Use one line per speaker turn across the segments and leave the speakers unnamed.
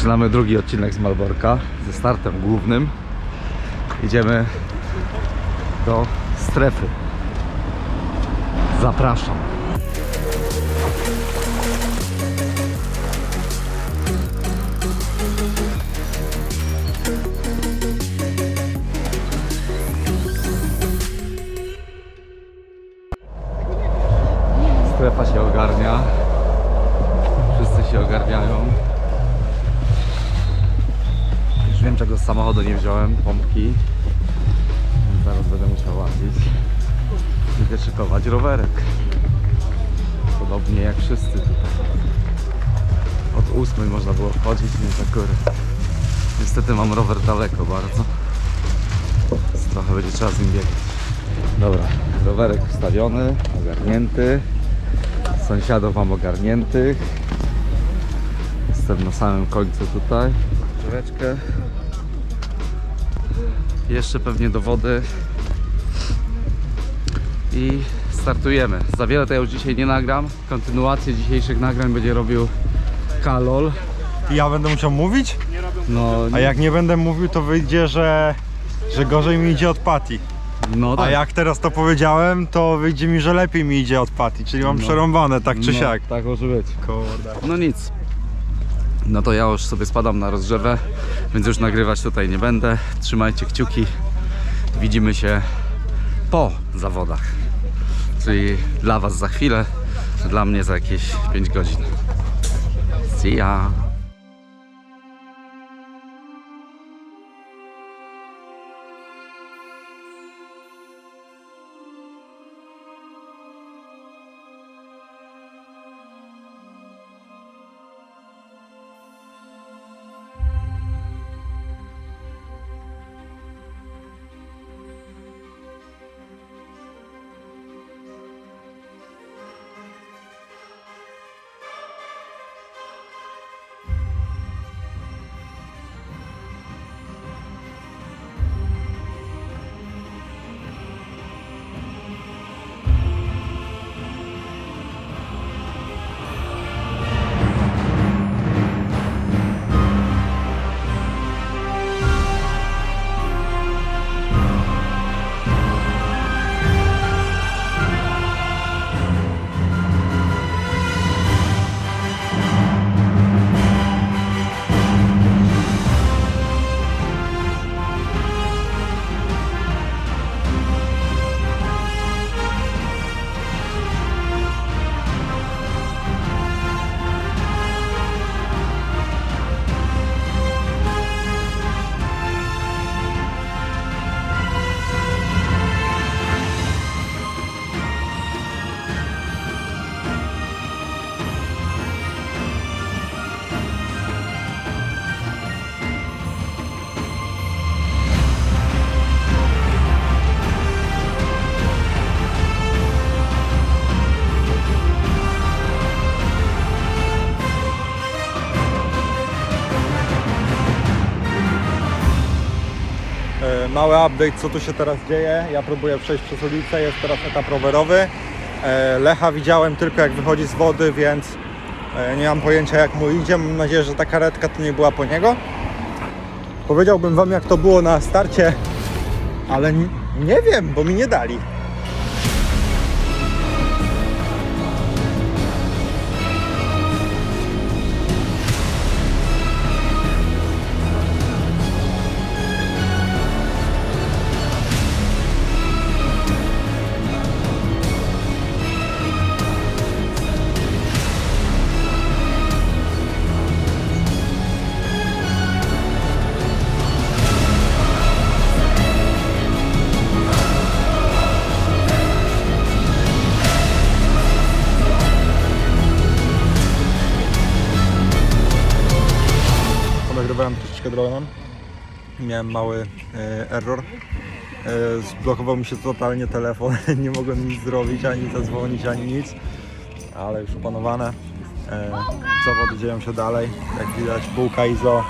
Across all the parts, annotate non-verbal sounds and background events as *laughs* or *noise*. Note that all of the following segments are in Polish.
Zaczynamy drugi odcinek z Malborka ze startem głównym. Idziemy do strefy. Zapraszam. Strefa się ogarnia. Wszyscy się ogarniają. Już wiem czego z samochodu nie wziąłem, pompki. Zaraz będę musiał łazić. I wyszykować rowerek. Podobnie jak wszyscy tutaj. Od ósmej można było wchodzić, więc akurat. Niestety mam rower daleko bardzo. Więc trochę będzie trzeba z nim biegać. Dobra, rowerek wstawiony, ogarnięty. Sąsiadów mam ogarniętych. Jestem na samym końcu tutaj. Drzeweczkę. Jeszcze pewnie do wody. I startujemy. Za wiele to ja już dzisiaj nie nagram. Kontynuację dzisiejszych nagrań będzie robił Kalol.
I ja będę musiał mówić?
No,
A jak nie będę mówił, to wyjdzie, że, że gorzej mi idzie od Pati.
no
A
tak.
jak teraz to powiedziałem, to wyjdzie mi, że lepiej mi idzie od Pati, czyli mam
No.
przerąbane tak czy
no,
siak.
Tak może być.
Kurde.
No nic. No to ja już sobie spadam na rozgrzewę, więc już nagrywać tutaj nie będę. Trzymajcie kciuki. Widzimy się po zawodach. Czyli dla Was za chwilę, dla mnie za jakieś 5 godzin. See ya.
Mały update, co tu się teraz dzieje. Ja próbuję przejść przez ulicę, jest teraz etap rowerowy. E, Lecha widziałem tylko jak wychodzi z wody, więc e, nie mam pojęcia jak mu idzie. Mam nadzieję, że ta karetka to nie była po niego. Powiedziałbym wam jak to było na starcie, ale nie wiem, bo mi nie dali. Troszeczkę dronem. Miałem mały e, error. E, zblokował mi się totalnie telefon. *laughs* nie mogłem nic zrobić, ani zadzwonić, ani nic. Ale już opanowane. E, zawody dzieją się dalej. Jak widać, bułka ISO.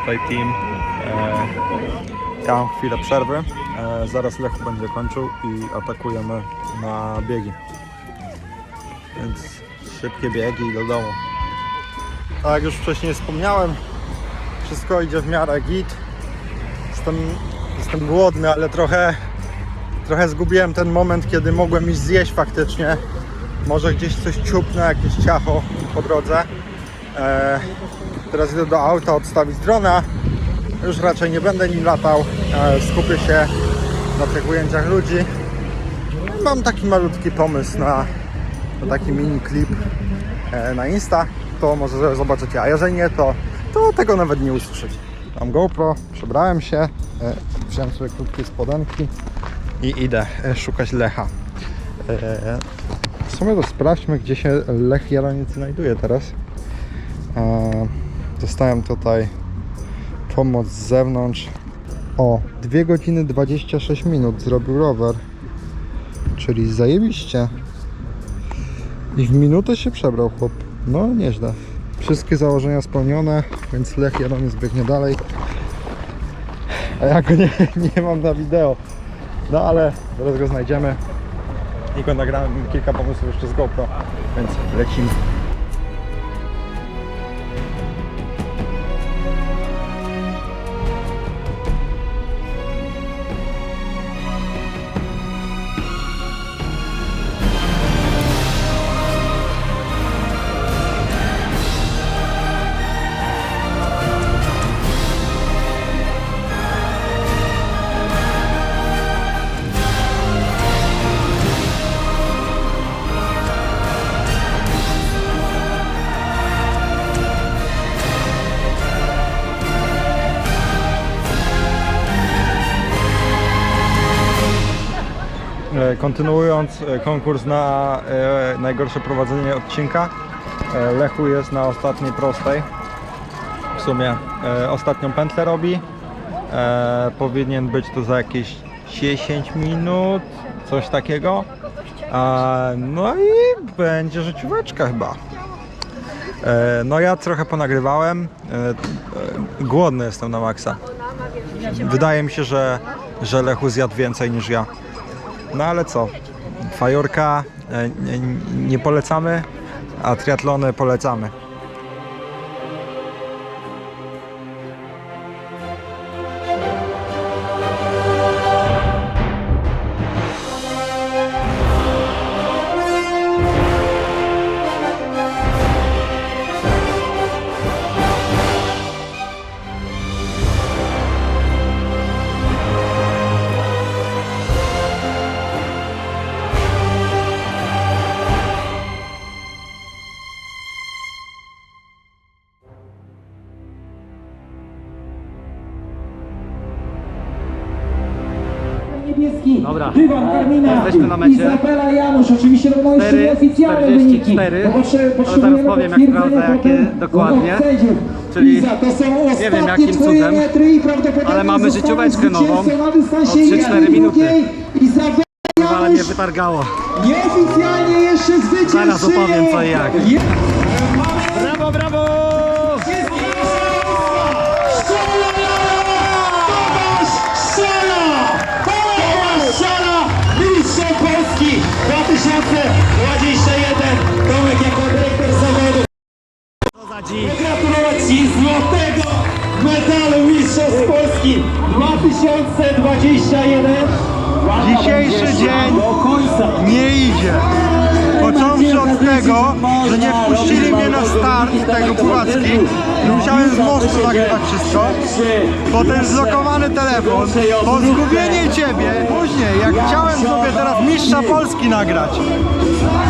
Tutaj team. E, ja mam chwilę przerwy. E, zaraz Lech będzie kończył i atakujemy na biegi. Więc szybkie biegi i do domu. tak jak już wcześniej wspomniałem, wszystko idzie w miarę git. Jestem, jestem głodny, ale trochę, trochę zgubiłem ten moment, kiedy mogłem iść zjeść faktycznie. Może gdzieś coś ciupnę, jakieś ciacho po drodze. E, teraz idę do auta odstawić drona. Już raczej nie będę nim latał. E, skupię się na tych ujęciach ludzi. Mam taki malutki pomysł na, na taki mini klip e, na Insta. To może zobaczycie, a jeżeli nie, to, to tego nawet nie usłyszycie. Mam GoPro, przebrałem się, e, wziąłem sobie krótkie spodenki i idę e, szukać Lecha. E, w sumie to sprawdźmy, gdzie się Lech Jaroniec znajduje teraz. Dostałem tutaj pomoc z zewnątrz. O, 2 godziny 26 minut zrobił rower. Czyli zajebiście. I w minutę się przebrał chłop. No nieźle. Wszystkie założenia spełnione, więc Lech Jaroniec biegnie dalej. A ja go nie, *laughs* nie mam na wideo. No ale zaraz go znajdziemy. I go nagrałem kilka pomysłów jeszcze z GoPro, więc lecimy. Kontynuując e, konkurs na e, najgorsze prowadzenie odcinka, e, Lechu jest na ostatniej prostej. W sumie ostatnią pętlę robi. Powinien być to za jakieś 10 minut, coś takiego. No i będzie życióweczka chyba. No ja trochę ponagrywałem. Głodny jestem na maksa. Wydaje mi się, że, że Lechu zjadł więcej niż ja. No ale co? Fajorka e, nie, nie polecamy, a triatlony polecamy.
Dobra.
Dywan Karmina,
Jesteśmy na mecie.
Izabela Janusz, oczywiście będą jeszcze
4,
nieoficjalne wyniki.
44.
Bo potrze-
Ale zaraz powiem, jak sprawdzę, jakie dokładnie. Czyli
Iza, to są ostatnie
wiem, jakim cudem,
metry i prawdopodobnie
ale mamy życióweczkę nową o 3-4
jednej,
minuty. Ale mnie wytargało.
nieoficjalnie jeszcze zwycięży.
Zaraz opowiem, co i jak. Brawo, brawo!
Złotego medalu Mistrzostw Polski 2021!
Dzisiejszy dzień nie idzie. Począwszy od tego, że nie wpuścili mnie na start tego płacki, musiałem z mostu nagrywać wszystko. Potem zlokowany telefon, po zgubienie ciebie, później jak chciałem sobie teraz mistrza Polski nagrać,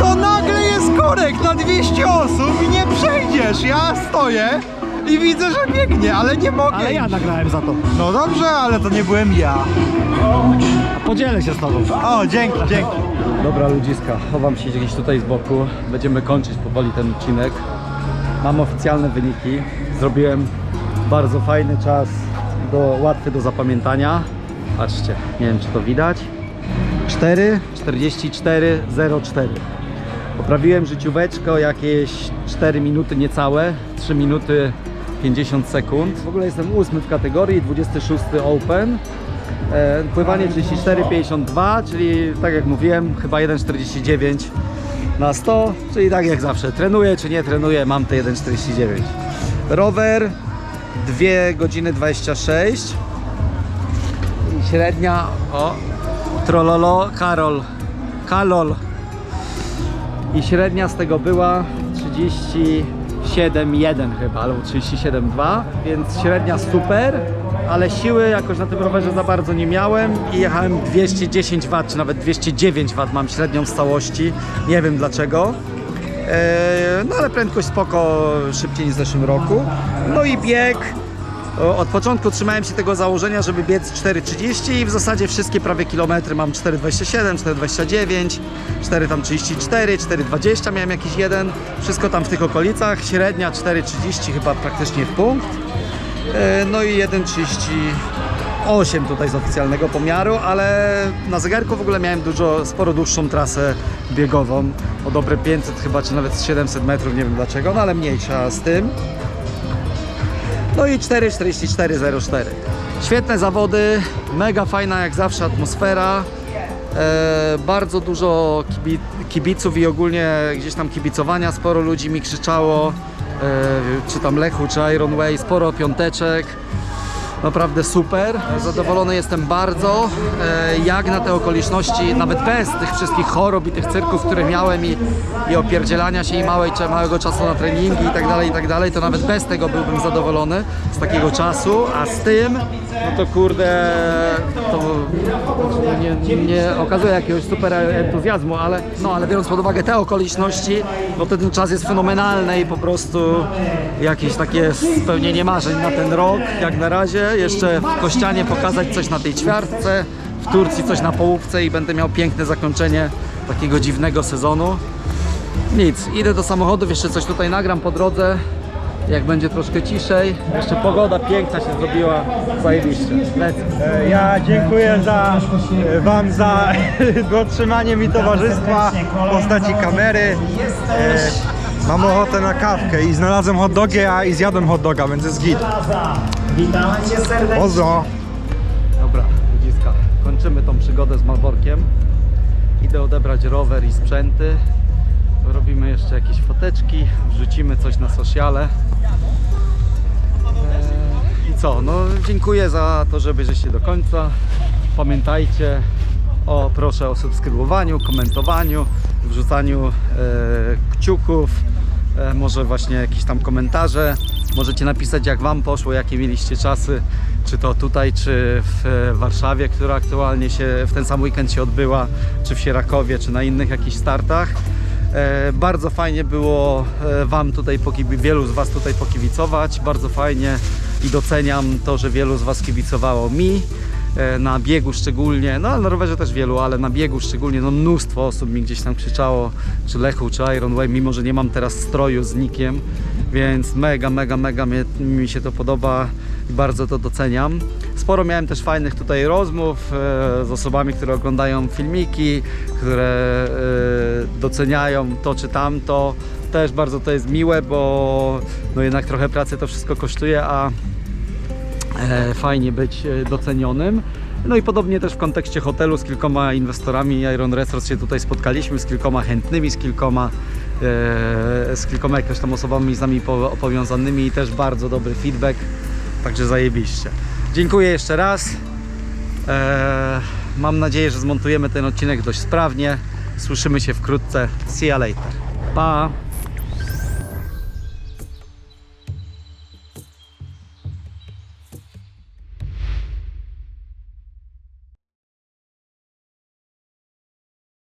to nagle jest korek na 200 osób i nie przejdziesz. Ja stoję i widzę, że biegnie, ale nie mogę.
Ale ja nagrałem za to.
No dobrze, ale to nie byłem ja.
Podzielę się z tobą.
O, dzięki, dzięki.
Dobra ludziska, chowam się gdzieś tutaj z boku. Będziemy kończyć powoli ten odcinek. Mam oficjalne wyniki. Zrobiłem bardzo fajny czas, do, łatwy do zapamiętania. Patrzcie, nie wiem czy to widać. 4, 44, 04. Poprawiłem życióweczkę o jakieś 4 minuty niecałe, 3 minuty 50 sekund. W ogóle jestem ósmy w kategorii, 26 Open. E, Pływanie 34,52, czyli tak jak mówiłem, chyba 1,49 na 100, czyli tak jak zawsze, trenuję czy nie trenuję, mam te 1,49. Rower 2 godziny 26 i średnia, o, trololo, Karol, Kalol i średnia z tego była 37,1 chyba, albo 37,2, więc średnia super, ale siły jakoś na tym rowerze za bardzo nie miałem i jechałem 210 W, czy nawet 209 W mam średnią z całości, nie wiem dlaczego. Eee, No ale prędkość spoko, szybciej niż w zeszłym roku. No i bieg, Od początku trzymałem się tego założenia, żeby biec 4,30 i w zasadzie wszystkie prawie kilometry mam 4,27, 4,29, 4 tam 34, 4,20 miałem jakiś jeden, wszystko tam w tych okolicach, średnia 4,30 chyba praktycznie w punkt, E, no i 1,38 tutaj z oficjalnego pomiaru, ale na zegarku w ogóle miałem dużo, sporo dłuższą trasę biegową, o dobre 500 chyba, czy nawet 700 metrów, nie wiem dlaczego, no ale mniejsza z tym. No i 4,44,04. Świetne zawody, mega fajna jak zawsze atmosfera. E, bardzo dużo kibi kibiców i ogólnie gdzieś tam kibicowania, sporo ludzi mi krzyczało, e, czy tam Lechu, czy Iron Way, sporo piąteczek. Naprawdę super, zadowolony jestem bardzo. E, Jak na te okoliczności, nawet bez tych wszystkich chorób i tych cyrków, które miałem i, i opierdzielania się i małej, małego czasu na treningi i tak dalej, i tak dalej, to nawet bez tego byłbym zadowolony z takiego czasu, a z tym, no to kurde, to nie, nie, nie okazuje jakiegoś super entuzjazmu, ale no, ale biorąc pod uwagę te okoliczności, no to ten czas jest fenomenalny i po prostu jakieś takie spełnienie marzeń na ten rok, jak na razie. Jeszcze w Kościanie pokazać coś na tej ćwiartce, w Turcji coś na połówce i będę miał piękne zakończenie takiego dziwnego sezonu. Nic, idę do samochodów, jeszcze coś tutaj nagram po drodze. Jak będzie troszkę ciszej, jeszcze pogoda piękna się zrobiła, zajebiście. Lecę.
E, Ja dziękuję za, e, Wam za *laughs* dotrzymanie mi towarzystwa w postaci kamery. E, Mam ochotę na kawkę i znalazłem hot dogi, a i zjadłem hot doga, więc jest git.
Witamy Cię serdecznie.
Pozdro!
Dobra, ludziska, kończymy tą przygodę z Malborkiem. Idę odebrać rower i sprzęty. Robimy jeszcze jakieś foteczki, wrzucimy coś na sociale. Eee, I co? No dziękuję za to, że byliście do końca. Pamiętajcie o proszę o subskrybowaniu, komentowaniu, wrzucaniu e, kciuków, e, może właśnie jakieś tam komentarze. Możecie napisać jak Wam poszło, jakie mieliście czasy, czy to tutaj, czy w e, Warszawie, która aktualnie się w ten sam weekend się odbyła, czy w Sierakowie, czy na innych jakichś startach. E, bardzo fajnie było e, Wam tutaj, wielu z Was tutaj pokibicować. Bardzo fajnie i doceniam to, że wielu z Was kibicowało mi. Na biegu szczególnie, no ale na rowerze też wielu, ale na biegu szczególnie, no mnóstwo osób mi gdzieś tam krzyczało, czy Lechu, czy Iron Way, mimo że nie mam teraz stroju z nikiem, więc mega, mega, mega mnie, mi się to podoba i bardzo to doceniam. Sporo miałem też fajnych tutaj rozmów e, z osobami, które oglądają filmiki, które e, doceniają to czy tamto. Też bardzo to jest miłe, bo no jednak trochę pracy to wszystko kosztuje, a e, fajnie być e, docenionym. No i podobnie też w kontekście hotelu z kilkoma inwestorami Iron Resorts się tutaj spotkaliśmy, z kilkoma chętnymi, z kilkoma, z kilkoma jakimiś tam osobami z nami po- powiązanymi i też bardzo dobry feedback, także zajebiście. Dziękuję jeszcze raz. E, mam nadzieję, że zmontujemy ten odcinek dość sprawnie. Słyszymy się wkrótce. See you later. Pa!